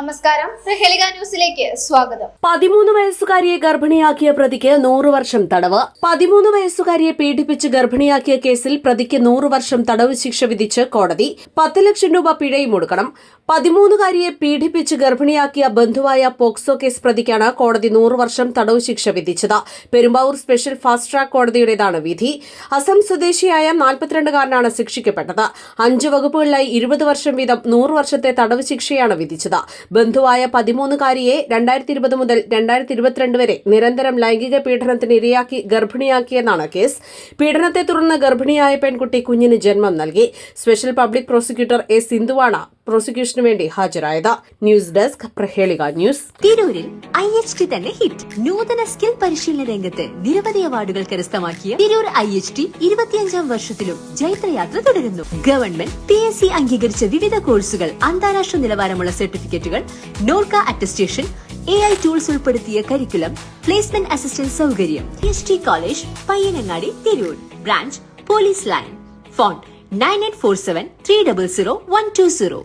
നമസ്കാരം. പ്രഹേളിക ന്യൂസിലേക്ക് സ്വാഗതം. പതിമൂന്ന് വയസ്സുകാരിയെ ഗർഭിണിയാക്കിയ പ്രതിക്ക് നൂറ് വർഷം തടവ്. പതിമൂന്ന് വയസ്സുകാരിയെ പീഡിപ്പിച്ച് ഗർഭിണിയാക്കിയ കേസിൽ പ്രതിക്ക് നൂറ് വർഷം തടവ് ശിക്ഷ വിധിച്ച് കോടതി പത്ത് ലക്ഷം രൂപ പിഴയും കൊടുക്കണം പതിമൂന്നുകാരിയെ പീഡിപ്പിച്ച് ഗർഭിണിയാക്കിയ ബന്ധുവായ പോക്സോ കേസ് പ്രതിക്കാണ് കോടതി നൂറ് വർഷം തടവ് ശിക്ഷ വിധിച്ചത്. പെരുമ്പാവൂർ സ്പെഷ്യൽ ഫാസ്റ്റ് ട്രാക്ക് കോടതിയുടേതാണ് വിധി. അസം സ്വദേശിയായ നാൽപ്പത്തിരണ്ടുകാരനാണ് ശിക്ഷിക്കപ്പെട്ടത്. അഞ്ച് വകുപ്പുകളിലായി ഇരുപത് വർഷം വീതം നൂറ് വർഷത്തെ തടവ് ശിക്ഷയാണ് വിധിച്ചത്. ബന്ധുവായ പതിമൂന്നുകാരിയെ രണ്ടായിരത്തി ഇരുപത് മുതൽ രണ്ടായിരത്തി ഇരുപത്തിരണ്ട് വരെ നിരന്തരം ലൈംഗിക പീഡനത്തിന് ഇരയാക്കി ഗർഭിണിയാക്കിയെന്നാണ് കേസ്. പീഡനത്തെ തുടർന്ന് ഗർഭിണിയായ പെൺകുട്ടി കുഞ്ഞിന് ജന്മം നൽകി. സ്പെഷ്യൽ പബ്ലിക് പ്രോസിക്യൂട്ടർ എ സിന്ധുവാണ് പ്രോസിക്യൂഷനു വേണ്ടി ഹാജരായത് ന്യൂസ് ഡെസ്ക് പ്രഹേളിക ന്യൂസ്. തിരൂരിൽ ഐ എച്ച് ടി തന്നെ ഹിറ്റ് നൂതന സ്കിൽ പരിശീലന രംഗത്ത് നിരവധി അവാർഡുകൾ കരസ്ഥമാക്കിയ തിരൂർ ഐ എച്ച് ടി ഇരുപത്തിയഞ്ചാം വർഷത്തിലും ജൈത്രയാത്ര തുടരുന്നു. ഗവൺമെന്റ് പി എസ് സി അംഗീകരിച്ച വിവിധ കോഴ്സുകൾ അന്താരാഷ്ട്ര നിലവാരമുള്ള സർട്ടിഫിക്കറ്റുകൾ Norka attestation A I tools ഉൾപ്പെടുത്തിയ കരിക്കുലം പ്ലേസ്മെന്റ് അസിസ്റ്റന്റ് സൗകര്യം. P S T college Payyanangadi Tirur. Branch police line phone nine eight four seven three double zero one two zero